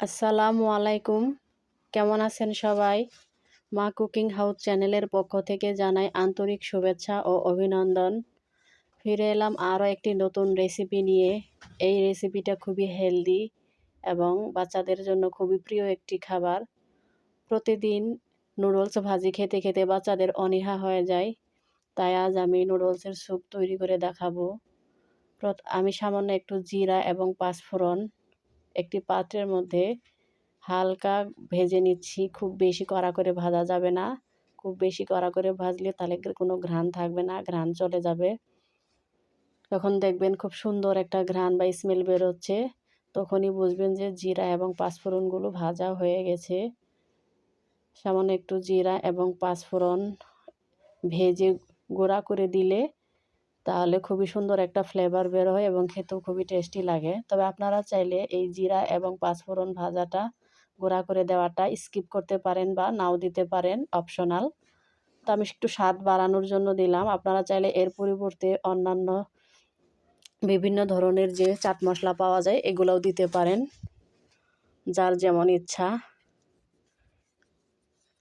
আসসালামু আলাইকুম। কেমন আছেন সবাই? মা কুকিং হাউস চ্যানেলের পক্ষ থেকে জানাই আন্তরিক শুভেচ্ছা ও অভিনন্দন। ফিরে এলাম আরও একটি নতুন রেসিপি নিয়ে। এই রেসিপিটা খুবই হেলদি এবং বাচ্চাদের জন্য খুবই প্রিয় একটি খাবার। প্রতিদিন নুডলস ভাজি খেতে খেতে বাচ্চাদের অনীহা হয়ে যায়। তাই আজ আমি নুডলসের স্যুপ তৈরি করে দেখাবো। আমি সামান্য একটু জিরা এবং পাঁচফোড়ন একটি পাত্রের মধ্যে হালকা ভেজে নিচ্ছি। খুব বেশি কড়া করে ভাজা যাবে না। খুব বেশি কড়া করে ভাজলে তাহলে কোনো ঘ্রাণ থাকবে না, ঘ্রাণ চলে যাবে। তখন দেখবেন খুব সুন্দর একটা ঘ্রাণ বা স্মেল বেরোচ্ছে, তখনই বুঝবেন যে জিরা এবং পাঁচফোড়নগুলো ভাজা হয়ে গেছে। সামান্য একটু জিরা এবং পাঁচফোড়ন ভেজে গুঁড়া করে দিলে তাহলে খুবই সুন্দর একটা ফ্লেভার বের হয় এবং খেতেও খুবই টেস্টি লাগে। তবে আপনারা চাইলে এই জিরা এবং পাঁচফোড়ন ভাজাটা গুঁড়া করে দেওয়াটা স্কিপ করতে পারেন বা নাও দিতে পারেন অপশনাল তো আমি একটু স্বাদ বাড়ানোর জন্য দিলাম। আপনারা চাইলে এর পরিবর্তে অন্যান্য বিভিন্ন ধরনের যে চাট মশলা পাওয়া যায়, এগুলোও দিতে পারেন। যার যেমন ইচ্ছা।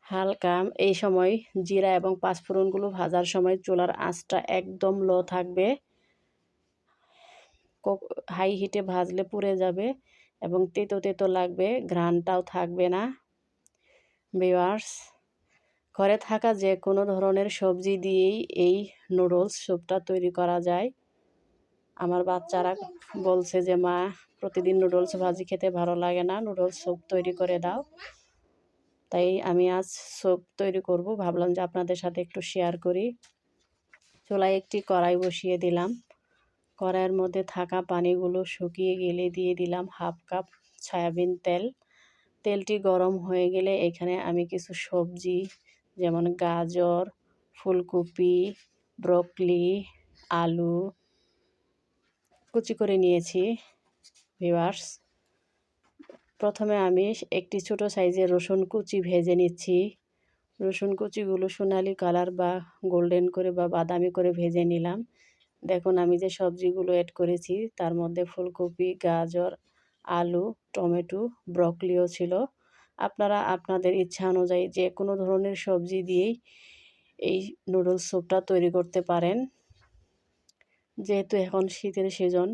হালকা এই সময় জিরা এবং পাঁচফোড়নগুলো ভাজার সময় চুলার আঁচটা একদম লো থাকবে। হাই হিটে ভাজলে পুড়ে যাবে এবং তেতো তেতো লাগবে ঘ্রানটাও থাকবে না। বিওয়ার্স ঘরে থাকা যে কোনো ধরনের সবজি দিয়েই এই নুডলস স্যুপটা তৈরি করা যায়। আমার বাচ্চারা বলছে যে, মা, প্রতিদিন নুডলস ভাজি খেতে ভালো লাগে না। নুডলস স্যুপ তৈরি করে দাও। তাই আমি আজ স্যুপ তৈরি করব। ভাবলাম যে আপনাদের সাথে একটু শেয়ার করি। চুলায় একটি কড়াই বসিয়ে দিলাম। কড়াইয়ের মধ্যে থাকা পানিগুলো শুকিয়ে গেলে দিয়ে দিলাম হাফ কাপ সয়াবিন তেল। তেলটি গরম হয়ে গেলে এখানে আমি কিছু সবজি, যেমন গাজর, ফুলকপি, ব্রকলি, আলু কুচি করে নিয়েছি ভিভার্স প্রথমে আমি একটি ছোট সাইজের রসুন কুচি ভেজে নিচ্ছি। রসুন কুচিগুলো সোনালি কালার বা গোল্ডেন করে বা বাদামি করে ভেজে নিলাম। দেখুন, আমি যে সবজিগুলো অ্যাড করেছি, তার মধ্যে ফুলকপি, গাজর, আলু, টমেটো, ব্রকলিও ছিল। আপনারা আপনাদের ইচ্ছা অনুযায়ী যে কোনো ধরনের সবজি দিয়েই এই নুডলস স্যুপটা তৈরি করতে পারেন। যেহেতু এখন শীতের সিজন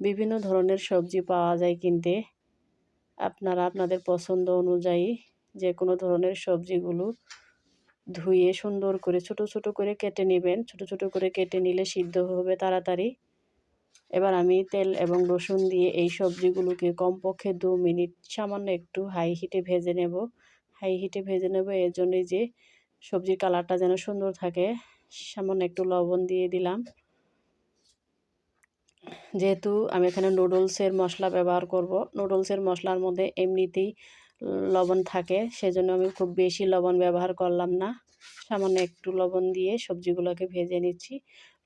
বিভিন্ন ধরনের সবজি পাওয়া যায় কিনতে। আপনারা আপনাদের পছন্দ অনুযায়ী যে কোনো ধরনের সবজিগুলো ধুয়ে সুন্দর করে ছোট ছোট করে কেটে নেবেন। ছোট ছোট করে কেটে নিলে সিদ্ধ হবে তাড়াতাড়ি। এবার আমি তেল এবং রসুন দিয়ে এই সবজিগুলোকে কমপক্ষে দু মিনিট সামান্য একটু হাই হিটে ভেজে নেব। হাই হিটে ভেজে নেব, এর জন্যই যে সবজির কালারটা যেন সুন্দর থাকে, সামান্য একটু লবণ দিয়ে দিলাম। যেহেতু আমি এখানে নুডলসের মশলা ব্যবহার করব। নুডলসের মশলার মধ্যে এমনিতেই লবণ থাকে, সেজন্য আমি খুব বেশি লবণ ব্যবহার করলাম না। সামান্য একটু লবণ দিয়ে সবজিগুলোকে ভেজে নিচ্ছি।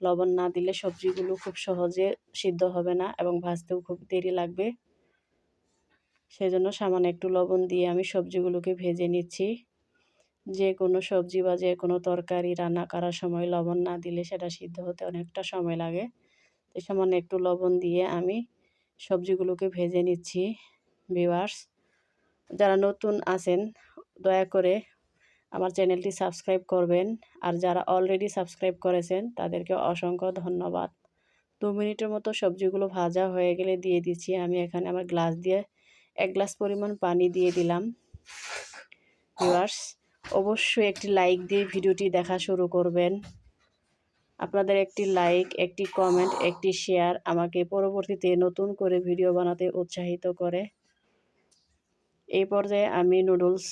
লবণ না দিলে সবজিগুলো খুব সহজে সিদ্ধ হবে না এবং ভাজতেও খুব দেরি লাগবে। সেজন্য সামান্য একটু লবণ দিয়ে আমি সবজিগুলোকে ভেজে নিচ্ছি। যে কোনো সবজি বা যে কোনো তরকারি রান্না করার সময় লবণ না দিলে সেটা সিদ্ধ হতে অনেকটা সময় লাগে। সামান্য একটু লবণ দিয়ে আমি সবজিগুলোকে ভেজে নিচ্ছি ভিওয়ার্স যারা নতুন আছেন, দয়া করে আমার চ্যানেলটি সাবস্ক্রাইব করবেন। আর যারা অলরেডি সাবস্ক্রাইব করেছেন, তাদেরকে অসংখ্য ধন্যবাদ। দু মিনিটের মতো সবজিগুলো ভাজা হয়ে গেলে দিয়ে দিচ্ছি। আমি এখানে আমার গ্লাস দিয়ে এক গ্লাস পরিমাণ পানি দিয়ে দিলাম। ভিউয়ার্স অবশ্যই একটি লাইক দিয়ে ভিডিওটি দেখা শুরু করবেন। আপনাদের একটি লাইক একটি কমেন্ট একটি শেয়ার আমাকে পরবর্তীতে নতুন করে ভিডিও বানাতে উৎসাহিত করে। এই পর্যায়ে আমি নুডলস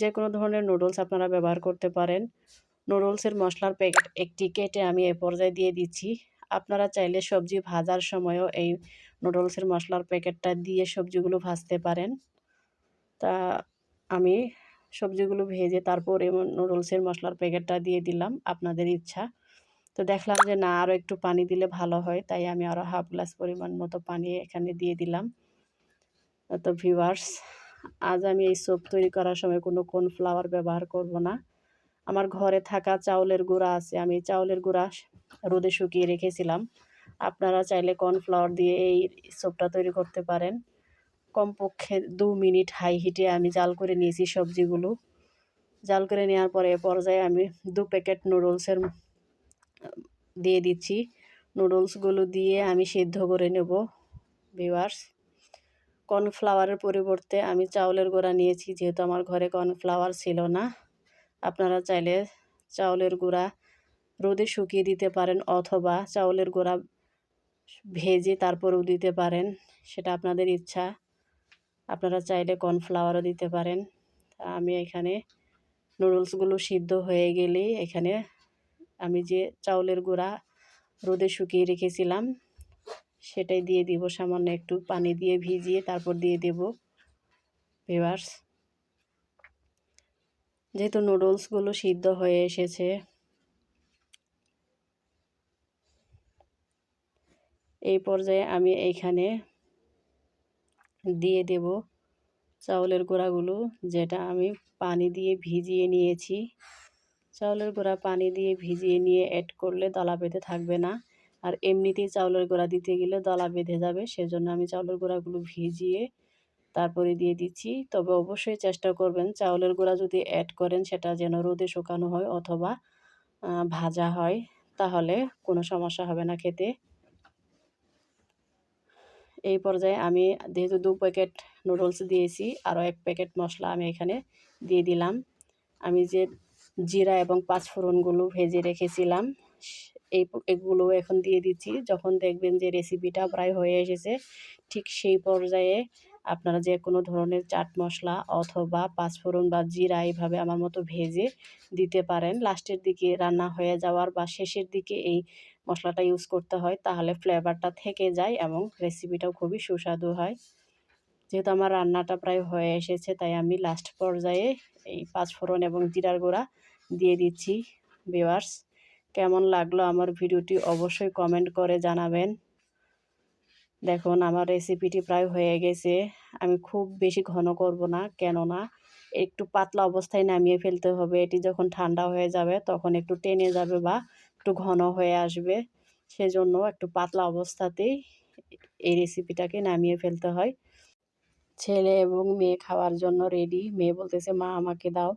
যে কোনো ধরনের নুডলস আপনারা ব্যবহার করতে পারেন। নুডলসের মশলার প্যাকেট একটি কেটে আমি এ পর্যায়ে দিয়ে দিচ্ছি। আপনারা চাইলে সবজি ভাজার সময়ও এই নুডলসের মশলার প্যাকেটটা দিয়ে সবজিগুলো ভাজতে পারেন। তা আমি সবজিগুলো ভেজে তারপর নুডলসের মশলার প্যাকেটটা দিয়ে দিলাম, আপনাদের ইচ্ছা। তো দেখলাম যে না আরও একটু পানি দিলে ভালো হয়। তাই আমি আরও হাফ গ্লাস পরিমাণ মতো পানি এখানে দিয়ে দিলাম। তো ভিউয়ার্স, আজ আমি এই স্যুপ তৈরি করার সময় কোনো কর্নফ্লাওয়ার ব্যবহার করব না। আমার ঘরে থাকা চাউলের গুঁড়া আছে, আমি চাউলের গুঁড়া রোদে শুকিয়ে রেখেছিলাম। আপনারা চাইলে কর্নফ্লাওয়ার দিয়ে এই স্যুপটা তৈরি করতে পারেন। কমপক্ষে দু মিনিট হাই হিটে আমি জাল করে নিয়েছি সবজিগুলো। জাল করে নেওয়ার পরে পর্যায়ে আমি দু প্যাকেট নুডলসের দিয়ে দিচ্ছি। নুডলসগুলো দিয়ে আমি সিদ্ধ করে নেব ভিওয়ার্স কর্নফ্লাওয়ারের পরিবর্তে আমি চাউলের গুঁড়া নিয়েছি, যেহেতু আমার ঘরে কর্নফ্লাওয়ার ছিল না। আপনারা চাইলে চাউলের গুঁড়া রোদে শুকিয়ে দিতে পারেন, অথবা চাউলের গুঁড়া ভেজে তারপরেও দিতে পারেন, সেটা আপনাদের ইচ্ছা। আপনারা চাইলে কর্নফ্লাওয়ারও দিতে পারেন। আমি এখানে নুডলসগুলো সিদ্ধ হয়ে গেলেই এখানে আমি যে চাউলের গুঁড়া রোদে শুকিয়ে রেখেছিলাম, সেটাই দিয়ে দিব। সামান্য একটু পানি দিয়ে ভিজিয়ে তারপর দিয়ে দেব। ভিভার্স যেহেতু নুডলসগুলো সিদ্ধ হয়ে এসেছে, এই পর্যায়ে আমি এইখানে দিয়ে দেব চাউলের গুঁড়াগুলো, যেটা আমি পানি দিয়ে ভিজিয়ে নিয়েছি। চাউলের গুঁড়া পানি দিয়ে ভিজিয়ে নিয়ে অ্যাড করলে দলা বেঁধে থাকবে না। আর এমনিতেই চাউলের গুঁড়া দিতে গেলে দলা বেঁধে যাবে, সেজন্য আমি চাউলের গুঁড়াগুলো ভিজিয়ে তারপরে দিয়ে দিচ্ছি। তবে অবশ্যই চেষ্টা করবেন, চাউলের গুঁড়া যদি অ্যাড করেন সেটা যেন রোদে শুকানো হয় অথবা ভাজা হয়, তাহলে কোনো সমস্যা হবে না খেতে। এই পর্যায়ে আমি যেহেতু দু প্যাকেট নুডলস দিয়েছি, আরও এক প্যাকেট মশলা আমি এখানে দিয়ে দিলাম। আমি যে জিরা এবং পাঁচফোড়নগুলো ভেজে রেখেছিলাম। এই এগুলো এখন দিয়ে দিচ্ছি। যখন দেখবেন যে রেসিপিটা প্রায় হয়ে এসেছে, ঠিক সেই পর্যায়ে আপনারা যে কোনো ধরনের চাট মশলা অথবা পাঁচফোড়ন বা জিরা এইভাবে আমার মতো ভেজে দিতে পারেন। লাস্টের দিকে রান্না হয়ে যাওয়ার বা শেষের দিকে এই মশলাটা ইউজ করতে হয়, তাহলে ফ্লেভারটা থেকে যায় এবং রেসিপিটাও খুবই সুস্বাদু হয়। যেহেতু আমার রান্নাটা প্রায় হয়ে এসেছে, তাই আমি লাস্ট পর্যায়ে এই পাঁচফোড়ন এবং জিরার গুঁড়া দিয়ে দিচ্ছি। ভিওয়ার্স কেমন লাগল আমার ভিডিওটি অবশ্যই কমেন্ট করে জানাবেন। দেখুন, আমার রেসিপিটি প্রায় হয়ে গেছে। আমি খুব বেশি ঘন করব না, কেননা একটু পাতলা অবস্থায় নামিয়ে ফেলতে হবে। এটি যখন ঠান্ডা হয়ে যাবে, তখন একটু টেনে যাবে বা একটু ঘন হয়ে আসবে। সেজন্য একটু পাতলা অবস্থাতেই এই রেসিপিটাকে নামিয়ে ফেলতে হয়। ছেলে এবং মেয়ে খাওয়ার জন্য রেডি মেয়ে বলতেছে মা আমাকে দাও।